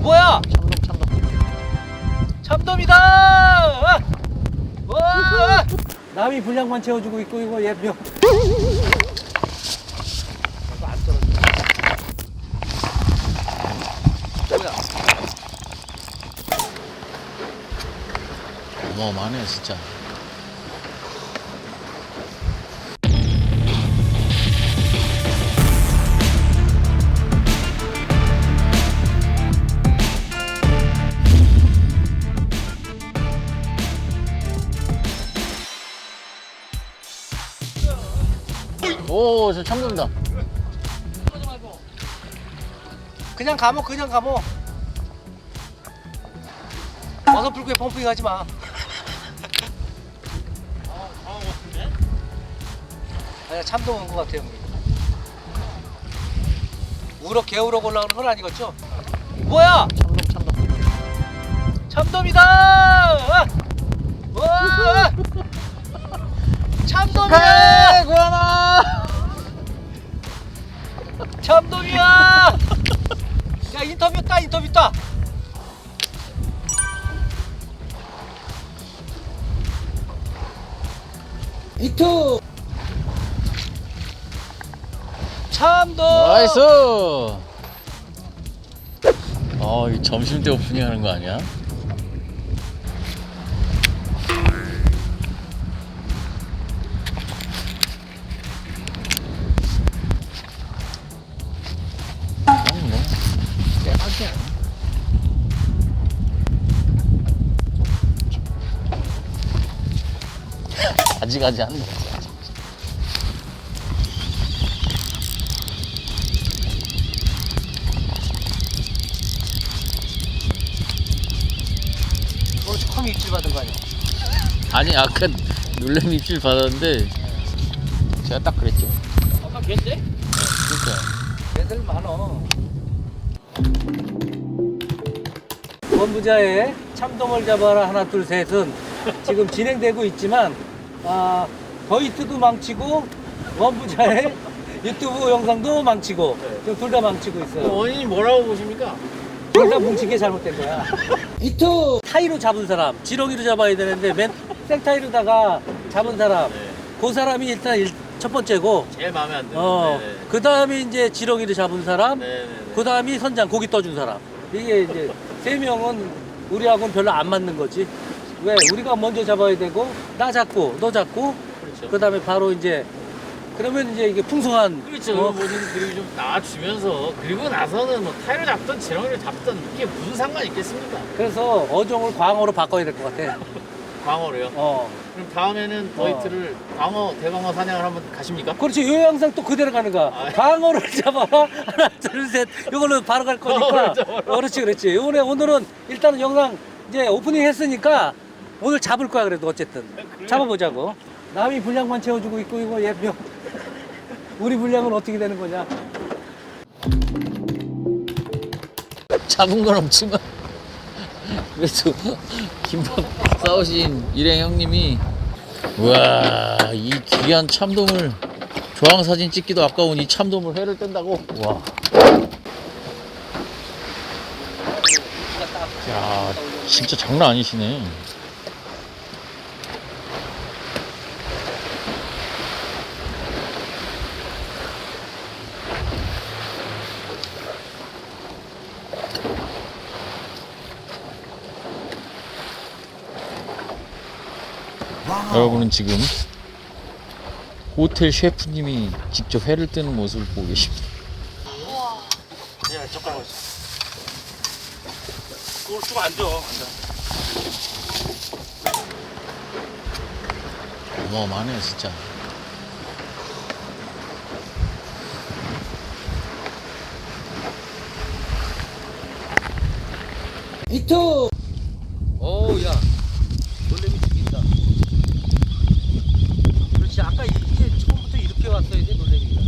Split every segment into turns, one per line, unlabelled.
뭐야?
참돔 참돔
참돔이다! 와! 남이 분량만 채워주고 있고 이거 안 떨어져. 뭐야?
어마어마하네 진짜 오 저 참돔이다
그냥 감어 그냥 감어 어서 불구에 펌핑 하지 마 아니 참돔 온것 같아요 우럭 개우럭 올라오는 건 아니겠죠? 뭐야?
참돔 참돔
참돔이다! 와! 참돔이야! 참돔이야! 야 인터뷰 따 인터뷰 따. 이투 참돔
나이스 아이 점심 때 오프닝 하는 거 아니야? 가지가지 한다
너 처음 입질 받은 거 아니야?
아니 아까 놀래미 입질 받았는데 제가 딱 그랬죠
아까 걔인데?
그러니까
애들 많어. 원부자의 참돔을 잡아라 하나 둘 셋은 지금 진행되고 있지만 아 더이트도 망치고 원부자의 유튜브 영상도 망치고 둘다 망치고 있어요.
원인이 뭐라고 보십니까?
둘 다 뭉치게 잘못된 거야. 이투 타이로 잡은 사람, 지렁이로 잡아야 되는데 맨 생타이로다가 잡은 사람, 그 사람이 일단 일- 첫 번째고,
제일 마음에 안 드는
어, 그 다음에 이제 지렁이로 잡은 사람,
네네네
그 다음이 선장 고기 떠준 사람. 이게 이제 세 명은 우리하고는 별로 안 맞는 거지. 왜? 우리가 먼저 잡아야 되고, 나 잡고, 너 잡고,
그렇죠
그 다음에 바로 이제, 그러면 이제 이게 풍성한.
그렇죠.
어,
뭐든 그리고 좀 나와주면서 그리고 나서는 뭐 타이를 잡든 지렁이를 잡든 이게 무슨 상관이 있겠습니까?
그래서 어종을 광어로 바꿔야 될 것 같아.
광어로요.
어.
그럼 다음에는 더이트를 광어 대광어 사냥을 한번 가십니까?
그렇지 요 영상 또 그대로 가는 거야
아.
광어를 잡아라 하나 둘셋 이걸로 바로 갈 거니까
어, 그렇죠.
어, 그렇지 그렇지 오늘 오늘은 일단은 영상 이제 오프닝 했으니까 오늘 잡을 거야 그래도 어쨌든. 잡아보자고. 남이 분량만 채워주고 있고 이거 얘뼈 우리 분량은 어떻게 되는 거냐?
잡은 건 없지만 그래도 김밥 싸우신 일행 형님이 우와 이 귀한 참돔을 조항 사진 찍기도 아까운 이 참돔을 회를 뜬다고? 와. 야 진짜 장난 아니시네. 여러분은 지금 호텔 셰프님이 직접 회를 뜨는 모습을 보고 계십니다.
야, 젓가락 있어. 그걸 쭉 앉아. 앉아.
어마어마하네 진짜.
이투 오야 놀래미 죽인다 그렇지 아까 이게 처음부터 이렇게 왔어야 돼 놀래미가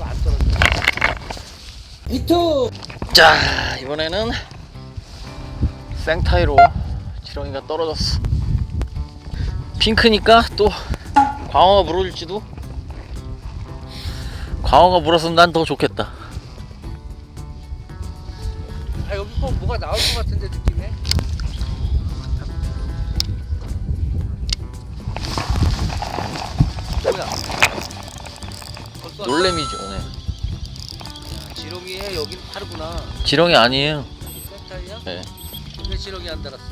안 떨어져 이 투
자 이번에는 생타이로 지렁이가 떨어졌어. 핑크니까 또 광어가 물어줄지도 광어가 물었으면 난 더 좋겠다
아 여기 꼭 뭐가 나올 것 같은데 느낌에. 뭐야?
놀래미죠
지렁이
아니에요
센타이야?
네.
왜 지렁이 안 달았어?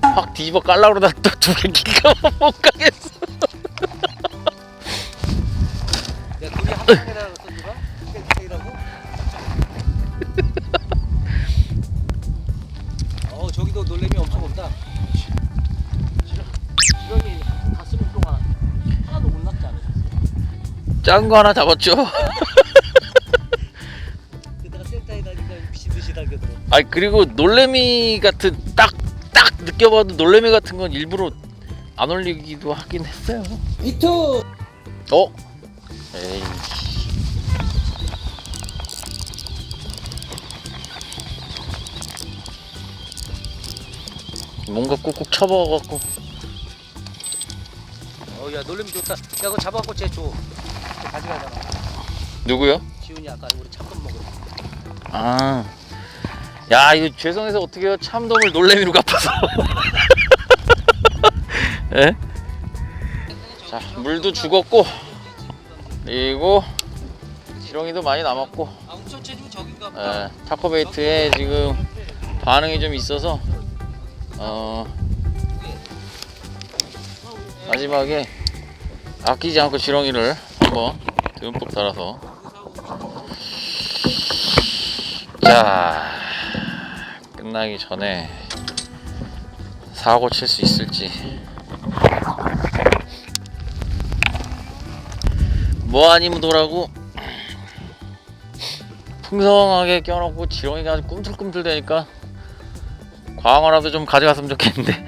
확 뒤집어 깔라 그러다 또 두개 기가 못 가겠어
야 둘이 한 방에 달았어 누가? 센타이라고? 어 저기도 놀래미 엄청 온다. 지렁이 가슴 동안 하나도 못 났지 않으셨어?
작은 거 하나 잡았죠 아 그리고 놀래미 같은 딱 딱 느껴봐도 놀래미 같은 건 일부러 안 올리기도 하긴 했어요
비트.
어? 에이 뭔가 꾹꾹 쳐박아갖고
어야 놀래미 좋다. 야 그거 잡아갖고 쟤 줘. 쟤 가져가잖아.
누구요?
지훈이 아까 우리 참돔 먹으러.
아. 야, 이거 죄송해서 어떻게 해요? 참돔을 놀래미로 갚아서. 예? 자, 물도 죽었고, 그리고 지렁이도 많이 남았고. 예, 타코베이트에 지금 반응이 좀 있어서, 어, 마지막에 아끼지 않고 지렁이를 한번 듬뿍 달아서 자 끝나기 전에 사고 칠 수 있을지. 뭐 아니면 도라고? 풍성하게 껴놓고 지렁이가 꿈틀꿈틀 대니까 광어라도 좀 가져갔으면 좋겠는데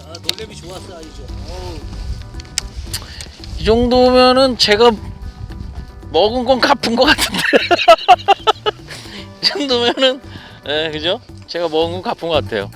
아, 놀래미 좋았어, 아니죠? 어우.
이 정도면은 제가 먹은 건 갚은 것 같은데 이 정도면은 예 그죠? 제가 먹은 건 갚은 것 같아요